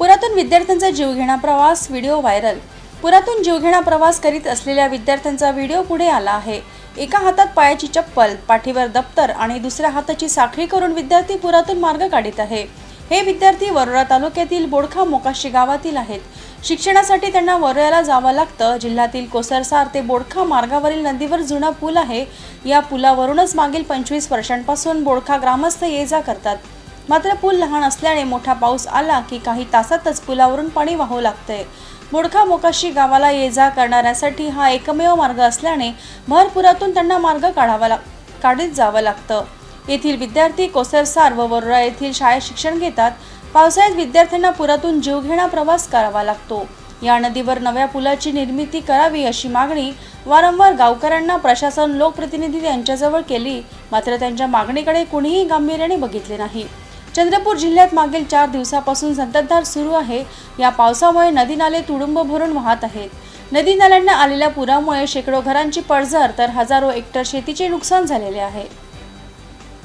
पुरातून विद्यार्थ्यांचा जीवघेणा प्रवास व्हिडिओ व्हायरल. पुरातून जीवघेणा प्रवास करीत असलेल्या विद्यार्थ्यांचा व्हिडिओ पुढे आला आहे. एका हातात पायाची चप्पल पाठीवर दप्तर आणि दुसऱ्या हाताची साखळी करून विद्यार्थी पुरातून मार्ग काढीत आहे. हे विद्यार्थी वरोरा तालुक्यातील बोडखा मोकाशी गावातील आहेत. शिक्षणासाठी त्यांना वरोऱ्याला जावं लागतं. जिल्ह्यातील कोसरसार ते बोडखा मार्गावरील नदीवर जुना पूल आहे. या पुलावरूनच मागील पंचवीस वर्षांपासून बोडखा ग्रामस्थ ये जा करतात. मात्र पूल लहान असल्याने मोठा पाऊस आला की काही तासातच पुलावरून पाणी वाहू लागते. मोडखा मोकाशी गावाला ये जा करणाऱ्यासाठी हा एकमेव मार्ग असल्याने भरपुरातून त्यांना मार्ग काढावा लाग काढीत जावं लागतं. येथील विद्यार्थी कोसरसार व वरोरा येथील शाळेत शिक्षण घेतात. पावसाळ्यात विद्यार्थ्यांना पुरातून जीवघेणा प्रवास करावा लागतो. या नदीवर नव्या पुलाची निर्मिती करावी अशी मागणी वारंवार गावकऱ्यांना प्रशासन लोकप्रतिनिधी यांच्याजवळ केली. मात्र त्यांच्या मागणीकडे कुणीही गांभीर्याने बघितले नाही. चंद्रपूर जिल्ह्यात मागील चार दिवसापासून संततधार सुरू आहे. या पावसामुळे नदी नाले तुडुंब भरून वाहत आहेत. नदी नाल्यांना आलेल्या पुरामुळे शेकडो घरांची पडझड तर हजारो हेक्टर शेतीचे नुकसान झालेले आहे.